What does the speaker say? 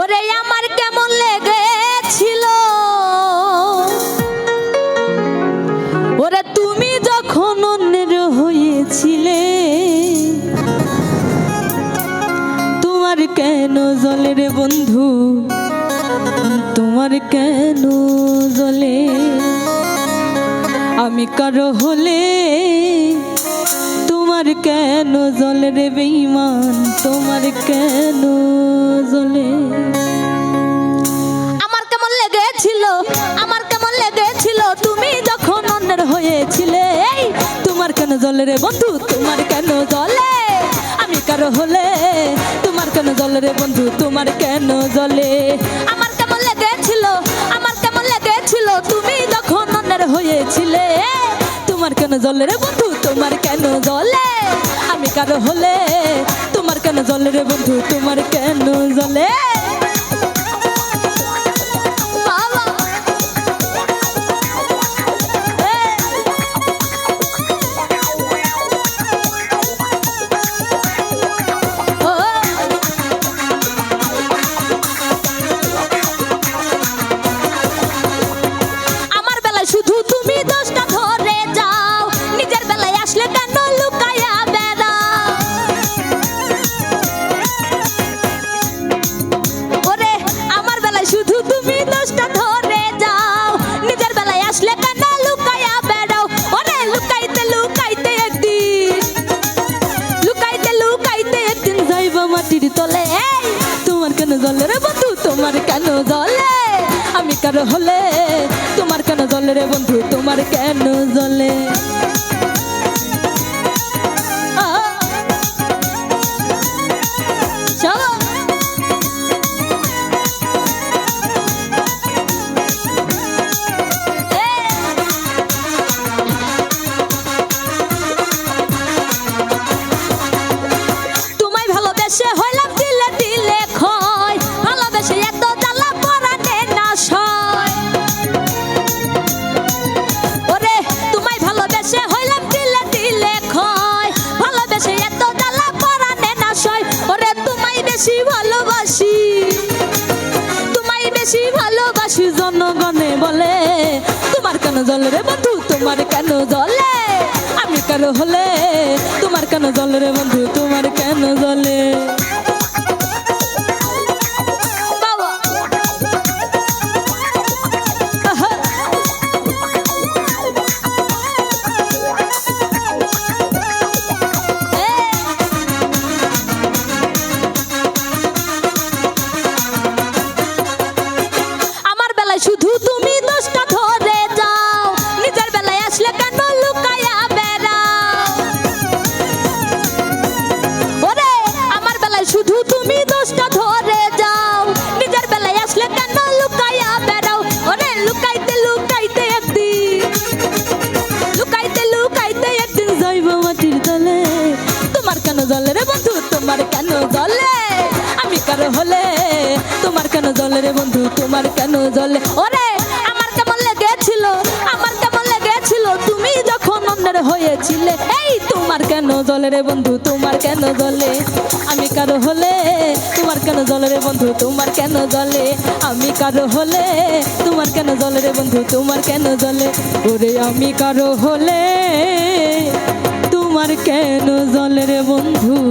ওরে আমার কেমন লেগেছিল? ওরে তুমি যখন অন্যের হয়েছিলে, তোমার কেন জলে রে বন্ধু? তোমার কেন জলে? আমি কারও হলে তোমার কেন জলে রে বেইমান? তোমার কেন জলে? কেন জলে রে বন্ধু? তোমার কেন জলে? আমি কারও হলে? তোমার কেন জলে রে বন্ধু? তোমার কেন জলে? আমার কেমন লেগেছিল? আমার কেমন লেগেছিল? তুমি যখন অন্যের হয়েছিলে, তোমার কেন জলে রে বন্ধু? তোমার কেন জলে? আমি কারও হলে? তোমার কেন জলে রে বন্ধু? তোমার কেন জলে? আসলে কেন লুকায়া বেড়াও ওরে, আমার বেলায় শুধু তুমি দোষটা ধরে যাও। নিজের বেলায় আসলে কেন লুকায়া বেড়াও? ওরে, লুকাইতে লুকাইতে একদিন, লুকাইতে লুকাইতে একদিন যাইব মাটির তলে। তোমার কেন জলে রে বন্ধু, তোমার কেন জলে? আমি কারও হলে, তোমার কেন জলে রে বন্ধু, তোমার কেন জলে? বেশি ভালোবাসি জনগণে বলে। তোমার কেন জল রে বন্ধু? তোমার কেন জলে আমি কেন হলে। তোমার কেন জল রে বন্ধু? তোমার কেন জলে কেন জলে রে বন্ধু? তোমার কেন জলে? আমি কারও হলে? তোমার কেন জলে রে বন্ধু? তোমার কেন জলে? ওরে, আমার কেমন লেগেছিল? আমার কেমন লেগেছিল? তুমি যখন অন্যের হয়েছিলে, এই তোমার কেন জলে রে বন্ধু? তোমার কেন জলে? আমি কারও হলে? তোমার কেন জলে রে বন্ধু? তোমার কেন জলে? আমি কারও হলে? তোমার কেন জলে রে বন্ধু? তোমার কেন জলে? ওরে, আমি কারও হলে? তোমার কেন জলের বন্ধু?